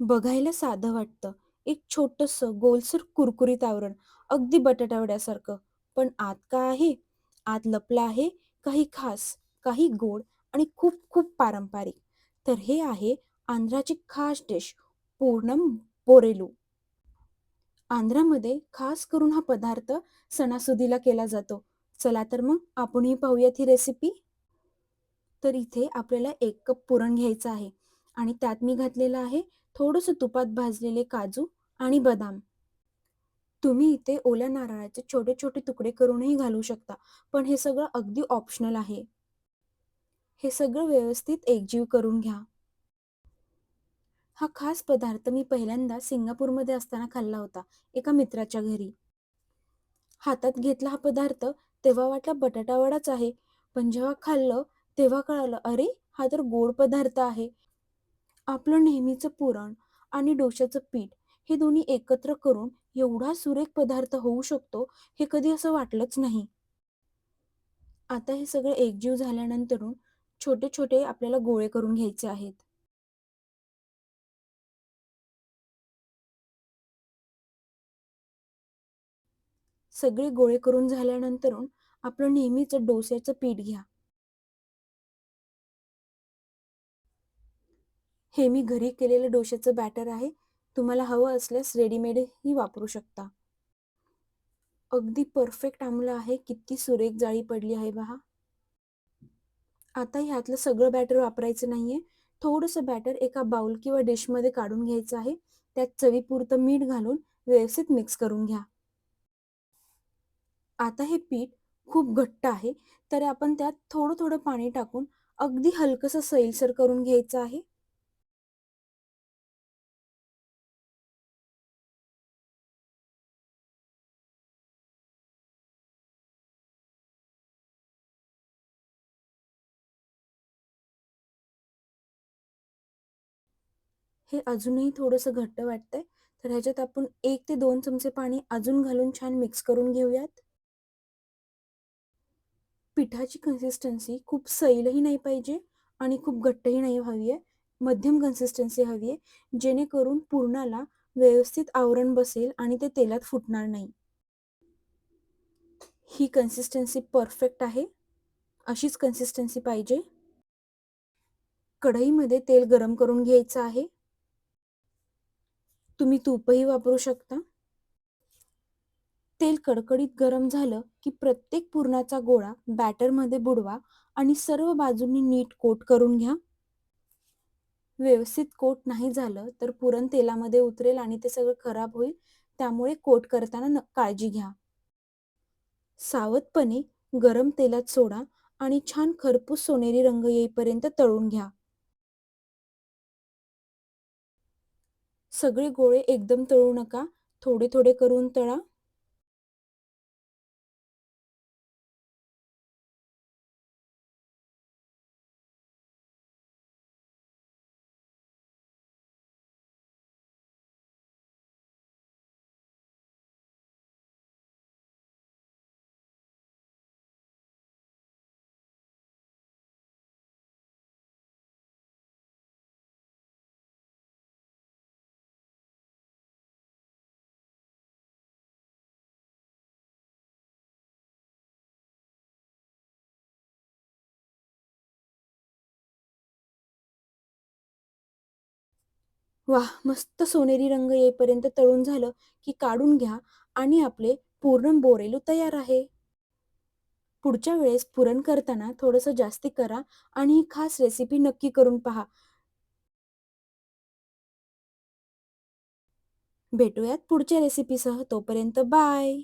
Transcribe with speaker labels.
Speaker 1: बघायला साधं वाटतं. एक छोटंसं गोलसर कुरकुरीत आवरण, अगदी बटाटावड्यासारखं. पण आत काय आहे? आत लपलं आहे काही खास, काही गोड आणि खूप खूप पारंपरिक. तर हे आहे आंध्राची खास डिश पूर्णम बोरेलू. आंध्रामध्ये खास करून हा पदार्थ सणासुदीला केला जातो. चला तर मग आपणही पाहूयात ही रेसिपी. तर इथे आपल्याला 1 कप पुरण घ्यायचं आहे आणि त्यात मी घातलेलं आहे थोडंसं तुपात भाजलेले काजू आणि बदाम. तुम्ही इथे ओल्या नारळाचे छोटे-छोटे तुकडे करूनही घालू शकता, पण हे सगळं अगदी ऑप्शनल आहे. हे सगळं व्यवस्थित एकजीव करून घ्या. हा खास पदार्थ मी पहिल्यांदा सिंगापूरमध्ये असताना खाल्ला होता, एका मित्राच्या घरी. हातात घेतला हा पदार्थ तेव्हा वाटला बटाटावडाच आहे, पण जेव्हा खाल्लं तेव्हा कळालं, अरे हा तर गोड पदार्थ आहे. आपलं नेहमीचं पुरण आणि डोश्याचं पीठ हे दोन्ही एकत्र करून एवढा सुरेख पदार्थ होऊ शकतो, हे कधी असं वाटलंच नाही. आता हे सगळं एकजीव झाल्यानंतरून छोटे-छोटे आपल्याला गोळे करून घ्यायचे आहेत. सगळे गोळे करून झाल्यानंतरून आपलं नेहमीचं डोस्याचं पीठ घ्या. हे मी घरी केलेलं डोश्याचं बॅटर आहे. तुम्हाला हवं असल्यास रेडीमेडही वापरू शकता. अगदी परफेक्ट आमलं आहे. किती सुरेख जाळी पडली आहे बहा आता ह्यातलं सगळं बॅटर वापरायचं नाहीये. थोडंसं बॅटर एका बाउल किंवा डिशमध्ये काढून घ्यायचं आहे. त्यात चवीपुरतं मीठ घालून व्यवस्थित मिक्स करून घ्या. आता हे पीठ खूप घट्ट आहे, तर आपण त्यात थोडं-थोडं पाणी टाकून अगदी हलकंसं सैलसर करून घ्यायचं आहे. हे अजूनही थोडंसं घट्ट वाटतंय, तर ह्याच्यात आपण एक ते दोन चमचे पाणी अजून घालून छान मिक्स करून घेऊयात. पिठाची कन्सिस्टन्सी खूप सैलही नाही पाहिजे आणि खूप घट्टही नाही हवी आहे. मध्यम कन्सिस्टन्सी हवी आहे, जेणेकरून पुरणाला व्यवस्थित आवरण बसेल आणि ते तेलात फुटणार नाही. ही कन्सिस्टन्सी परफेक्ट आहे. अशीच कन्सिस्टन्सी पाहिजे. कढईमध्ये तेल गरम करून घ्यायचं आहे. तुम्ही तूपही वापरू शकता. तेल कडकडीत गरम झालं की प्रत्येक पुरणाचा गोळा बॅटरमध्ये बुडवा आणि सर्व बाजूंनी नीट कोट करून घ्या. व्यवस्थित कोट नाही झालं तर पुरण तेलामध्ये उतरेल आणि ते सगळं खराब होईल. त्यामुळे कोट करताना काळजी घ्या. सावधपणे गरम तेलात सोडा आणि छान खरपूस सोनेरी रंग येईपर्यंत तळून घ्या. सगळे गोळे एकदम तळू नका. थोडे-थोडे करून तळा. वाह! मस्त सोनेरी रंग येईपर्यंत तळून झालं की काढून घ्या आणि आपले पूर्ण बोरेलू तयार आहे. पुढच्या वेळेस पुरण करताना थोडंसं जास्ती करा आणि ही खास रेसिपी नक्की करून पहा. भेटूयात पुढच्या रेसिपीसह. तोपर्यंत बाय.